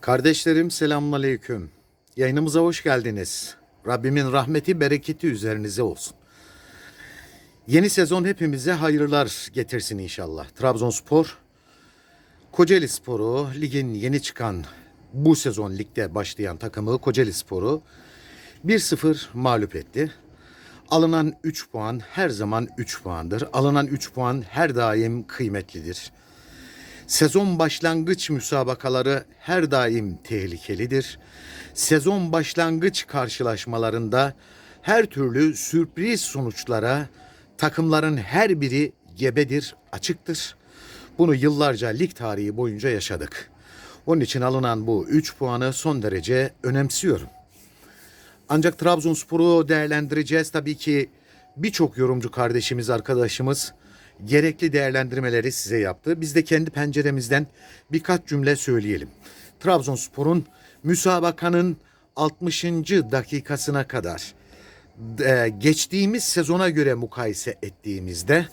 Kardeşlerim selamünaleyküm. Yayınımıza hoş geldiniz. Rabbimin rahmeti, bereketi üzerinize olsun. Yeni sezon hepimize hayırlar getirsin inşallah. Trabzonspor, Kocaeli Sporu, ligin yeni çıkan bu sezon ligde başlayan takımı Kocaeli Sporu 1-0 mağlup etti. Alınan 3 puan her zaman 3 puandır. Alınan 3 puan her daim kıymetlidir. Sezon başlangıç müsabakaları her daim tehlikelidir. Sezon başlangıç karşılaşmalarında her türlü sürpriz sonuçlara takımların her biri gebedir, açıktır. Bunu yıllarca lig tarihi boyunca yaşadık. Onun için alınan bu 3 puanı son derece önemsiyorum. Ancak Trabzonspor'u değerlendireceğiz. Tabii ki birçok yorumcu kardeşimiz, arkadaşımız gerekli değerlendirmeleri size yaptı. Biz de kendi penceremizden birkaç cümle söyleyelim. Trabzonspor'un müsabakanın 60. dakikasına kadar e, geçtiğimiz sezona göre mukayese ettiğimizde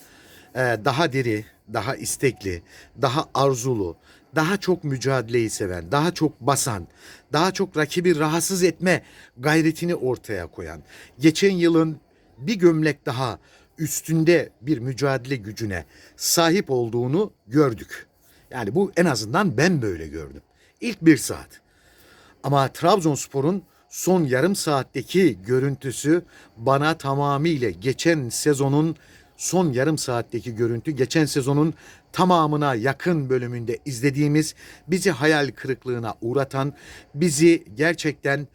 e, daha diri, daha istekli, daha arzulu, daha çok mücadeleyi seven, daha çok basan, daha çok rakibi rahatsız etme gayretini ortaya koyan, geçen yılın bir gömlek daha üstünde bir mücadele gücüne sahip olduğunu gördük. Yani bu en azından ben böyle gördüm. İlk bir saat. Ama Trabzonspor'un son yarım saatteki görüntüsü bana tamamıyla geçen sezonun son yarım saatteki görüntü geçen sezonun tamamına yakın bölümünde izlediğimiz bizi hayal kırıklığına uğratan bizi gerçekten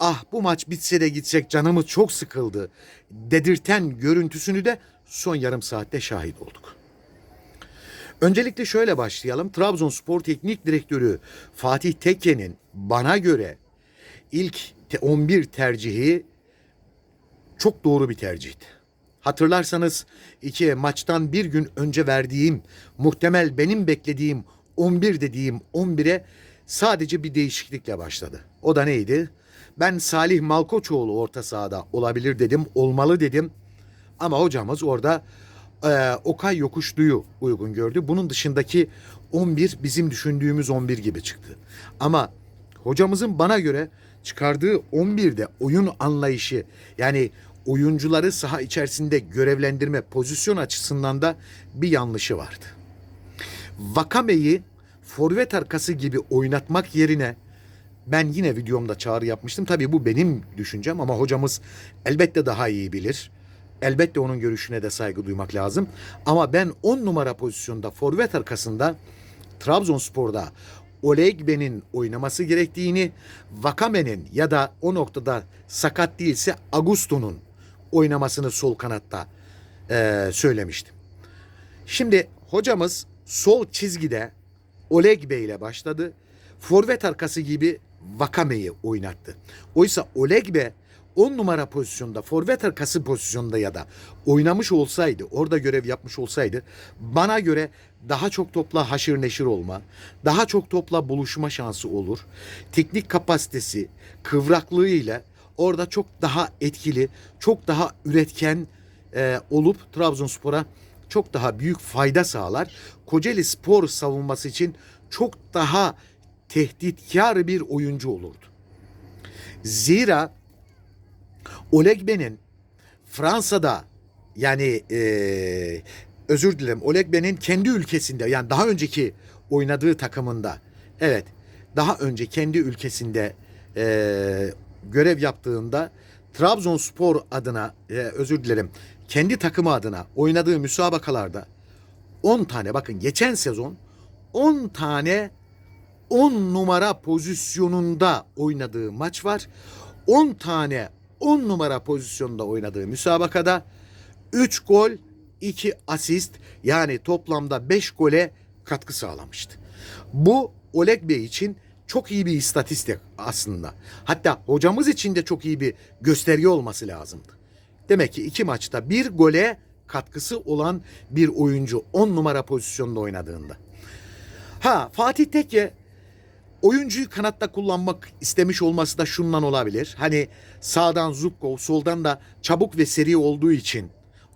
ah bu maç bitse de gitsek canımız çok sıkıldı dedirten görüntüsünü de son yarım saatte şahit olduk. Öncelikle şöyle başlayalım. Trabzonspor Teknik Direktörü Fatih Tekke'nin bana göre ilk te- 11 tercihi çok doğru bir tercihti. Hatırlarsanız iki maçtan bir gün önce verdiğim muhtemel benim beklediğim 11 dediğim 11'e sadece bir değişiklikle başladı. O da neydi? Ben Salih Malkoçoğlu orta sahada olabilir dedim, olmalı dedim. Ama hocamız orada e, Okay Yokuşlu'yu uygun gördü. Bunun dışındaki 11 bizim düşündüğümüz 11 gibi çıktı. Ama hocamızın bana göre çıkardığı 11'de oyun anlayışı yani oyuncuları saha içerisinde görevlendirme pozisyon açısından da bir yanlışı vardı. Vakame'yi forvet arkası gibi oynatmak yerine ben yine videomda çağrı yapmıştım. Tabii bu benim düşüncem ama hocamız elbette daha iyi bilir. Elbette onun görüşüne de saygı duymak lazım. Ama ben 10 numara pozisyonda forvet arkasında Trabzonspor'da Olegbe'nin oynaması gerektiğini, Vakame'nin ya da o noktada sakat değilse Augusto'nun oynamasını sol kanatta eee, söylemiştim. Şimdi hocamız sol çizgide Oleg Bey ile başladı. Forvet arkası gibi Vakame'yi oynattı. Oysa Oleg Bey 10 numara pozisyonda, forvet arkası pozisyonda ya da oynamış olsaydı, orada görev yapmış olsaydı bana göre daha çok topla haşır neşir olma, daha çok topla buluşma şansı olur. Teknik kapasitesi, kıvraklığıyla orada çok daha etkili, çok daha üretken e, olup Trabzonspor'a çok daha büyük fayda sağlar. Kocaeli Spor savunması için çok daha tehditkar bir oyuncu olurdu. Zira Olegbe'nin Fransa'da yani eee, özür dilerim Olegbe'nin kendi ülkesinde yani daha önceki oynadığı takımında evet daha önce kendi ülkesinde eee, görev yaptığında Trabzonspor adına eee, özür dilerim kendi takımı adına oynadığı müsabakalarda 10 tane bakın geçen sezon 10 tane 10 numara pozisyonunda oynadığı maç var. 10 tane 10 numara pozisyonda oynadığı müsabakada 3 gol 2 asist yani toplamda 5 gole katkı sağlamıştı. Bu Oleg Bey için çok iyi bir istatistik aslında. Hatta hocamız için de çok iyi bir gösterge olması lazımdı. Demek ki iki maçta bir gole katkısı olan bir oyuncu 10 numara pozisyonda oynadığında. Ha Fatih Tekke oyuncuyu kanatta kullanmak istemiş olması da şundan olabilir. Hani sağdan Zubkov, soldan da çabuk ve seri olduğu için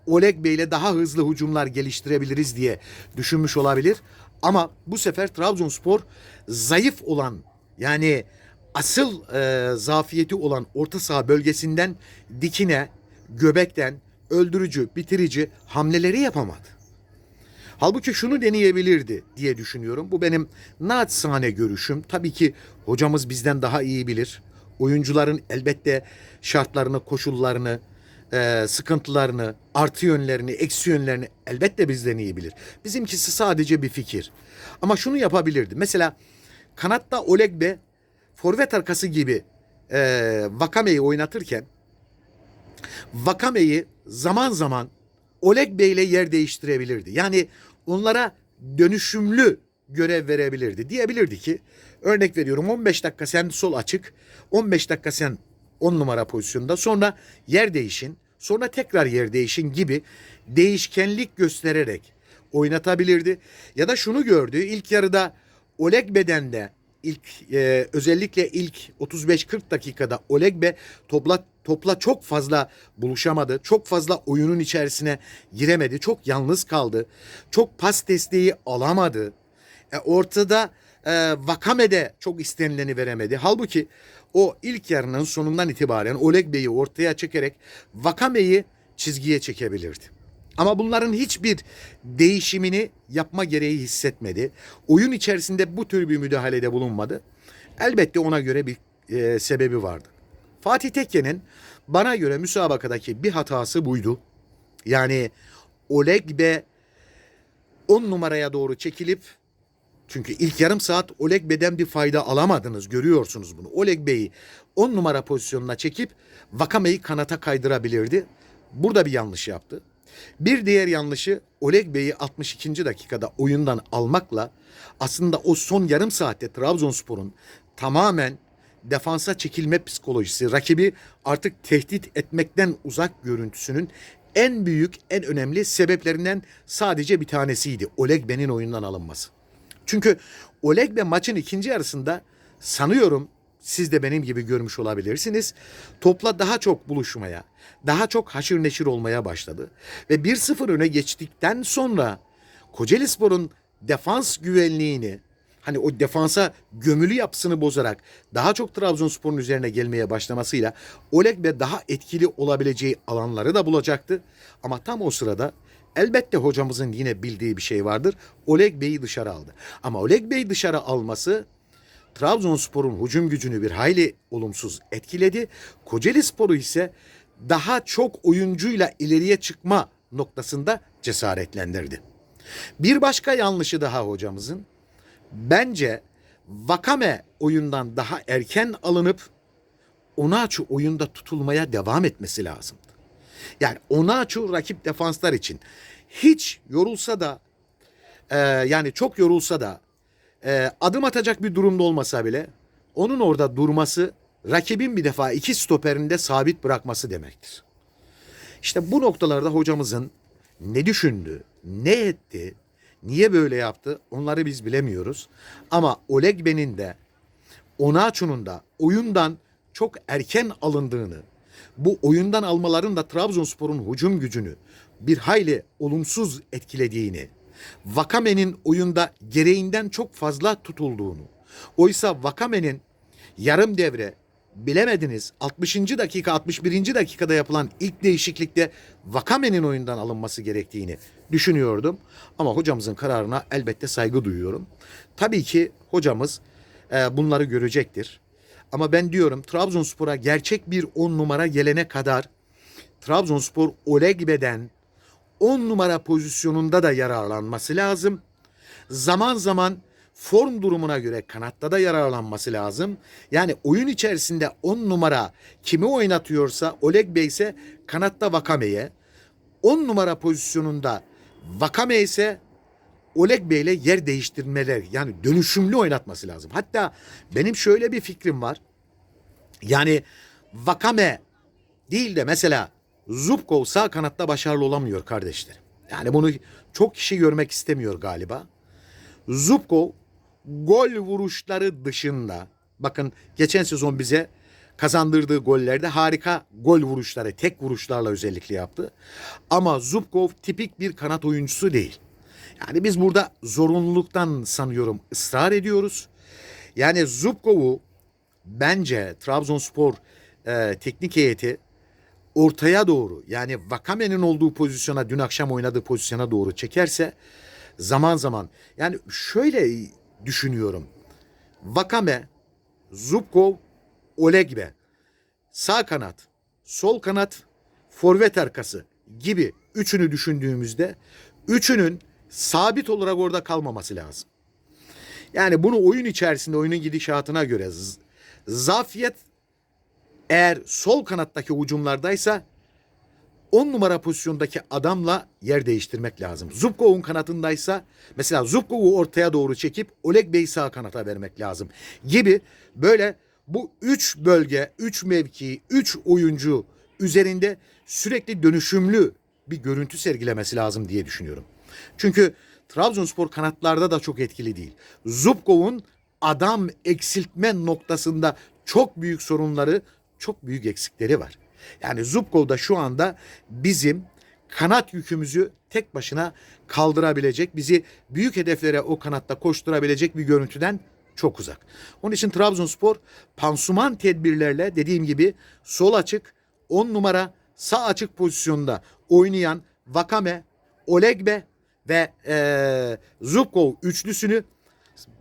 Oleg Bey ile daha hızlı hücumlar geliştirebiliriz diye düşünmüş olabilir. Ama bu sefer Trabzonspor zayıf olan Yani asıl e, zafiyeti olan orta saha bölgesinden dikine, göbekten öldürücü, bitirici hamleleri yapamadı. Halbuki şunu deneyebilirdi diye düşünüyorum. Bu benim naçizane görüşüm. Tabii ki hocamız bizden daha iyi bilir. Oyuncuların elbette şartlarını, koşullarını, e, sıkıntılarını, artı yönlerini, eksi yönlerini elbette bizden iyi bilir. Bizimkisi sadece bir fikir. Ama şunu yapabilirdi. Mesela kanatta Olegbe forvet arkası gibi e, Vakame'yi oynatırken Vakame'yi zaman zaman Oleg Bey ile yer değiştirebilirdi. Yani onlara dönüşümlü görev verebilirdi. Diyebilirdi ki örnek veriyorum 15 dakika sen sol açık, 15 dakika sen 10 numara pozisyonda sonra yer değişin, sonra tekrar yer değişin gibi değişkenlik göstererek oynatabilirdi. Ya da şunu gördü ilk yarıda Oleg bedende ilk e, özellikle ilk 35-40 dakikada Olegbe topla topla çok fazla buluşamadı. Çok fazla oyunun içerisine giremedi. Çok yalnız kaldı. Çok pas desteği alamadı. E, ortada e, Vakame'de çok istenileni veremedi. Halbuki o ilk yarının sonundan itibaren Olegbe'yi ortaya çekerek Vakame'yi çizgiye çekebilirdi. Ama bunların hiçbir değişimini yapma gereği hissetmedi. Oyun içerisinde bu tür bir müdahalede bulunmadı. Elbette ona göre bir e, sebebi vardı. Fatih Tekke'nin bana göre müsabakadaki bir hatası buydu. Yani Olegbe 10 numaraya doğru çekilip çünkü ilk yarım saat Olegbe'den bir fayda alamadınız görüyorsunuz bunu. Olegbe'yi 10 numara pozisyonuna çekip Vakame'yi kanata kaydırabilirdi. Burada bir yanlış yaptı. Bir diğer yanlışı Oleg Bey'i 62. dakikada oyundan almakla aslında o son yarım saatte Trabzonspor'un tamamen defansa çekilme psikolojisi, rakibi artık tehdit etmekten uzak görüntüsünün en büyük, en önemli sebeplerinden sadece bir tanesiydi. Oleg Bey'in oyundan alınması. Çünkü Oleg Bey maçın ikinci yarısında sanıyorum siz de benim gibi görmüş olabilirsiniz. Topla daha çok buluşmaya, daha çok haşır neşir olmaya başladı. Ve 1-0 öne geçtikten sonra Kocaeli Spor'un defans güvenliğini, hani o defansa gömülü yapısını bozarak daha çok Trabzonspor'un üzerine gelmeye başlamasıyla Oleg Bey daha etkili olabileceği alanları da bulacaktı. Ama tam o sırada elbette hocamızın yine bildiği bir şey vardır. Oleg Bey'i dışarı aldı. Ama Oleg Bey'i dışarı alması Trabzonspor'un hücum gücünü bir hayli olumsuz etkiledi. Kocaeli Spor'u ise daha çok oyuncuyla ileriye çıkma noktasında cesaretlendirdi. Bir başka yanlışı daha hocamızın bence Vakame oyundan daha erken alınıp Onaçu oyunda tutulmaya devam etmesi lazımdı. Yani Onaçu rakip defanslar için hiç yorulsa da e, yani çok yorulsa da e, adım atacak bir durumda olmasa bile onun orada durması rakibin bir defa iki stoperinde sabit bırakması demektir. İşte bu noktalarda hocamızın ne düşündü, ne etti, niye böyle yaptı onları biz bilemiyoruz. Ama Olegbe'nin de Onaçu'nun da oyundan çok erken alındığını, bu oyundan almaların da Trabzonspor'un hücum gücünü bir hayli olumsuz etkilediğini, Vakame'nin oyunda gereğinden çok fazla tutulduğunu, oysa Vakame'nin yarım devre bilemediniz 60. dakika 61. dakikada yapılan ilk değişiklikte Vakame'nin oyundan alınması gerektiğini düşünüyordum. Ama hocamızın kararına elbette saygı duyuyorum. Tabii ki hocamız e, bunları görecektir. Ama ben diyorum Trabzonspor'a gerçek bir 10 numara gelene kadar Trabzonspor Olegbe'den 10 numara pozisyonunda da yararlanması lazım. Zaman zaman form durumuna göre kanatta da yararlanması lazım. Yani oyun içerisinde 10 numara kimi oynatıyorsa Oleg Bey ise kanatta Vakame'ye, 10 numara pozisyonunda Vakame ise Oleg Bey ile yer değiştirmeler yani dönüşümlü oynatması lazım. Hatta benim şöyle bir fikrim var. Yani Vakame değil de mesela Zubkov sağ kanatta başarılı olamıyor kardeşlerim. Yani bunu çok kişi görmek istemiyor galiba. Zubkov gol vuruşları dışında bakın geçen sezon bize kazandırdığı gollerde harika gol vuruşları tek vuruşlarla özellikle yaptı. Ama Zubkov tipik bir kanat oyuncusu değil. Yani biz burada zorunluluktan sanıyorum ısrar ediyoruz. Yani Zubkov'u bence Trabzonspor e, teknik heyeti ortaya doğru yani Vakame'nin olduğu pozisyona dün akşam oynadığı pozisyona doğru çekerse zaman zaman yani şöyle düşünüyorum. Vakame, Zubkov, Olegbe sağ kanat, sol kanat, forvet arkası gibi üçünü düşündüğümüzde üçünün sabit olarak orada kalmaması lazım. Yani bunu oyun içerisinde oyunun gidişatına göre zafiyet eğer sol kanattaki hücumlardaysa 10 numara pozisyondaki adamla yer değiştirmek lazım. Zubkov'un kanatındaysa mesela Zubkov'u ortaya doğru çekip Oleg Bey'i sağ kanata vermek lazım gibi böyle bu üç bölge, üç mevki, üç oyuncu üzerinde sürekli dönüşümlü bir görüntü sergilemesi lazım diye düşünüyorum. Çünkü Trabzonspor kanatlarda da çok etkili değil. Zubkov'un adam eksiltme noktasında çok büyük sorunları, çok büyük eksikleri var. Yani Zubkov da şu anda bizim kanat yükümüzü tek başına kaldırabilecek, bizi büyük hedeflere o kanatta koşturabilecek bir görüntüden çok uzak. Onun için Trabzonspor pansuman tedbirlerle dediğim gibi sol açık, 10 numara sağ açık pozisyonda oynayan Vakame, Olegbe ve eee Zubkov üçlüsünü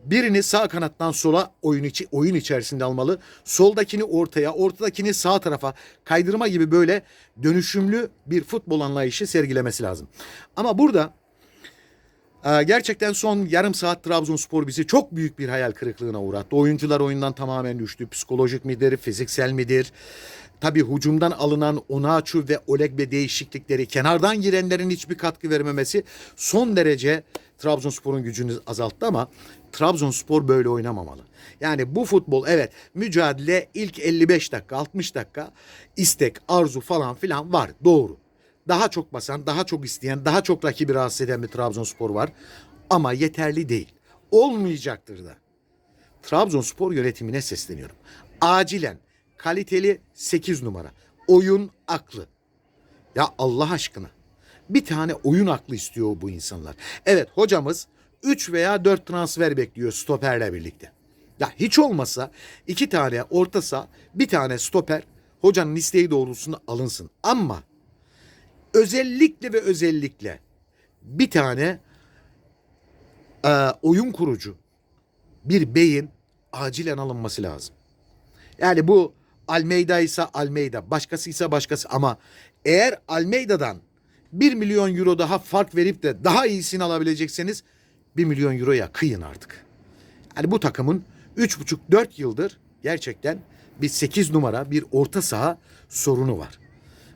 birini sağ kanattan sola oyun içi oyun içerisinde almalı. Soldakini ortaya, ortadakini sağ tarafa kaydırma gibi böyle dönüşümlü bir futbol anlayışı sergilemesi lazım. Ama burada e, gerçekten son yarım saat Trabzonspor bizi çok büyük bir hayal kırıklığına uğrattı. Oyuncular oyundan tamamen düştü. Psikolojik midir, fiziksel midir? Tabi hücumdan alınan Onaçu ve Olegbe değişiklikleri, kenardan girenlerin hiçbir katkı vermemesi son derece Trabzonspor'un gücünü azalttı ama Trabzonspor böyle oynamamalı. Yani bu futbol evet mücadele ilk 55 dakika 60 dakika istek arzu falan filan var doğru. Daha çok basan daha çok isteyen daha çok rakibi rahatsız eden bir Trabzonspor var ama yeterli değil. Olmayacaktır da. Trabzonspor yönetimine sesleniyorum. Acilen kaliteli 8 numara. Oyun aklı. Ya Allah aşkına. Bir tane oyun aklı istiyor bu insanlar. Evet hocamız 3 veya 4 transfer bekliyor stoperle birlikte. Ya hiç olmasa iki tane orta saha, bir tane stoper hocanın isteği doğrultusunda alınsın. Ama özellikle ve özellikle bir tane e, oyun kurucu bir beyin acilen alınması lazım. Yani bu Almeida ise Almeida, başkası ise başkası ama eğer Almeida'dan 1 milyon euro daha fark verip de daha iyisini alabilecekseniz 1 milyon euroya kıyın artık. Yani bu takımın 3,5-4 yıldır gerçekten bir 8 numara bir orta saha sorunu var.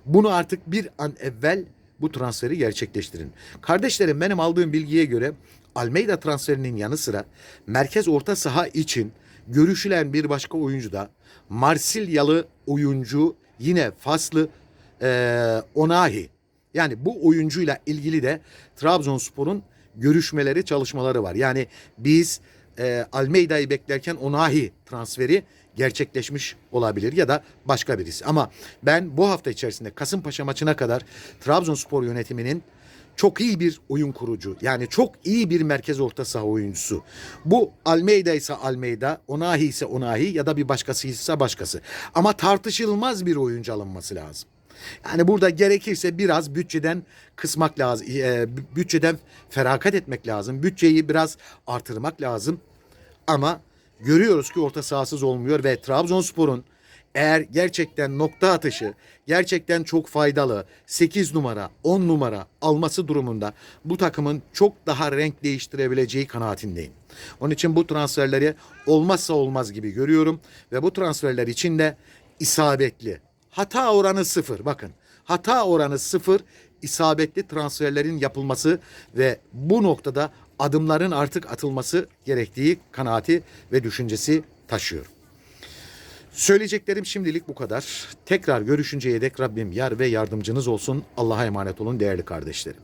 Bunu artık bir an evvel bu transferi gerçekleştirin. Kardeşlerim benim aldığım bilgiye göre Almeida transferinin yanı sıra merkez orta saha için görüşülen bir başka oyuncu da Marsilyalı oyuncu yine Faslı eee Onahi. Yani bu oyuncuyla ilgili de Trabzonspor'un görüşmeleri, çalışmaları var. Yani biz e, Almeida'yı beklerken Onahi transferi gerçekleşmiş olabilir ya da başka birisi. Ama ben bu hafta içerisinde Kasımpaşa maçına kadar Trabzonspor yönetiminin çok iyi bir oyun kurucu. Yani çok iyi bir merkez orta saha oyuncusu. Bu Almeida ise Almeida, Onahi ise Onahi ya da bir başkası ise başkası. Ama tartışılmaz bir oyuncu alınması lazım. Yani burada gerekirse biraz bütçeden kısmak lazım. e, bütçeden feragat etmek lazım. Bütçeyi biraz artırmak lazım. Ama görüyoruz ki orta sahasız olmuyor ve Trabzonspor'un eğer gerçekten nokta atışı gerçekten çok faydalı 8 numara 10 numara alması durumunda bu takımın çok daha renk değiştirebileceği kanaatindeyim. Onun için bu transferleri olmazsa olmaz gibi görüyorum ve bu transferler için de isabetli hata oranı sıfır bakın hata oranı sıfır isabetli transferlerin yapılması ve bu noktada adımların artık atılması gerektiği kanaati ve düşüncesi taşıyorum. Söyleyeceklerim şimdilik bu kadar. Tekrar görüşünceye dek Rabbim yar ve yardımcınız olsun. Allah'a emanet olun değerli kardeşlerim.